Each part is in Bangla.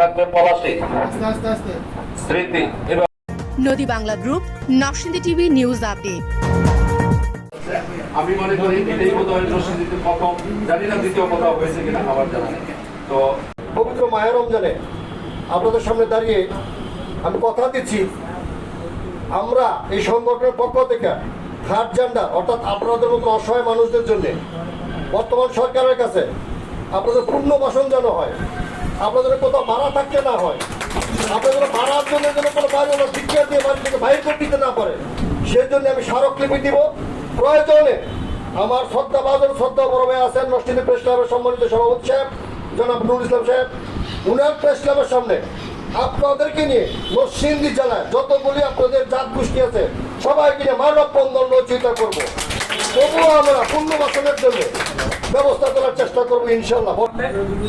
থাকবে পলাশী। স্মৃতি এবার নদী Bangla group Narsingdi TV news update. আমি মনে করি এটাই বোধ হয় প্রথম। জানি না দ্বিতীয় কোথাও হয়েছে কিনা আমার জানা তো পবিত্র মায়ের রমজানে আপনাদের সামনে দাঁড়িয়ে আমি কথা দিচ্ছি। আমরা এই সংগঠনের পক্ষ থেকে থার্ড জেন্ডার অর্থাৎ আপনাদের মতো অসহায় মানুষদের জন্য বর্তমান সরকারের কাছে আপনাদের পূর্ণ বাসন যেন হয়। আপনাদের কোথাও ভাড়া থাকতে না হয়। আপনাদের মারার জন্য যেন কোনো বাড়ি ওরা শিক্ষা দিয়ে বাড়ি থেকে বাইর করে দিতে না পারে। সেই জন্য আমি স্মারকলিপি দিব। প্রয়োজনে আমার শ্রদ্ধা বাজন শ্রদ্ধা বড় ভাই আছেন নষ্টিনী প্রেস ক্লাবের সম্মানিত সভাপতি সাহেব, জনাব নুরুল ইসলাম সাহেব। উনার প্রেস ক্লাবের সামনে আপনাদেরকে নিয়ে নরসিংদী জেলায় যতগুলি আপনাদের জাত গোষ্ঠী আছে, সবাইকে নিয়ে মানব বন্ধন রচিত করব। তবুও আমরা পূর্ণ বাসনের জন্য ব্যবস্থা করার চেষ্টা করব ইনশাল্লাহ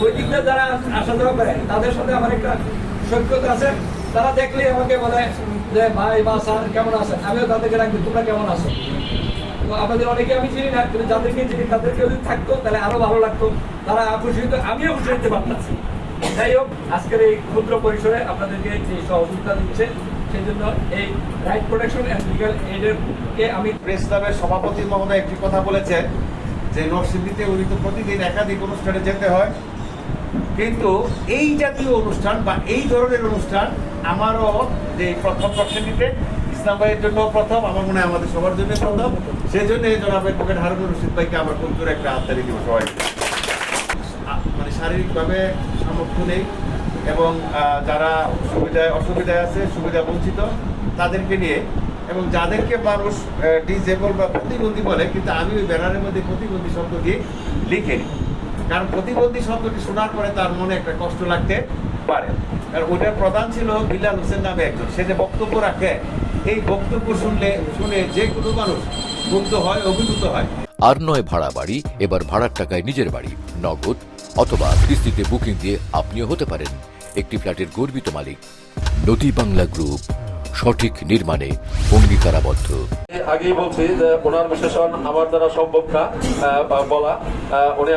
ওই যারা আসা যাওয়া করে, তাদের সাথে আমার একটা সৈক্যতা আছে। তারা দেখলে আমাকে বলে যে, ভাই, বা স্যার, কেমন আছেন? আমিও তাদেরকে রাখবি তোমরা কেমন আছো? তো আপনাদের অনেকে আমি চিনি না, কিন্তু যাদেরকে চিনি, তাদেরকে যদি থাকতো, তাহলে আরও ভালো লাগতো। তারা খুশি হতো আমিও খুশি হতে পারতাম। যাই হোক, আজকের এই ক্ষুদ্র পরিসরে আপনাদেরকে যে সহযোগিতা দিচ্ছে সেই জন্য এই রাইট প্রোটেকশন অ্যান্ড লিগাল এইডের কে আমি প্রেস ক্লাবের সভাপতি মহোদয় একটি কথা বলেছেন যে নরসিংদীতে উনি তো প্রতিদিন একাধিক অনুষ্ঠানে যেতে হয়। কিন্তু এই জাতীয় অনুষ্ঠান বা এই ধরনের অনুষ্ঠান আমারও যে প্রথম প্রসেনটিতে ইসলাম ভাইয়ের জন্য প্রথম, আমার মনে হয় আমাদের সবার জন্য প্রথম। সেই জন্য জনাব অ্যাডভোকেট হারুনুর রশিদ ভাইকে আমার খুব একটা হাততালি দিব সবাই আ- মানে শারীরিকভাবে সামর্থ্য নেই। এবং যারা সুবিধায়, অসুবিধায় আছে, সুবিধা বঞ্চিত, তাদেরকে নিয়ে এবং যাদেরকে মানুষ ডিজেবল বা প্রতিবন্ধী বলে, কিন্তু আমি ওই ব্যানারের মধ্যে প্রতিবন্ধী শব্দটি লিখে কারণ প্রতিবন্ধী শব্দটি শোনার পরে তার মনে একটা কষ্ট লাগতে পারে। কারণ ওটার প্রধান ছিল বিলাল হোসেন নামে একজন। সে যে বক্তব্য রাখে, এই বক্তব্য শুনলে, শুনে যে কোনো মানুষ মুগ্ধ হয়, অভিভূত হয়। আর নয় ভাড়া বাড়ি, এবার ভাড়ার টাকায় নিজের বাড়ি, নগদ অথবা কিস্তিতে বুকিং দিয়ে আপনিও হতে পারেন। একটি ফ্ল্যাটের গর্বিত মালিক। নদী বাংলা গ্রুপ, সঠিক নির্মাণে অঙ্গীকারাবদ্ধ। আগেই বলছি যে ওনার বিশেষণ আমার দ্বারা সম্ভব না বলা। উনি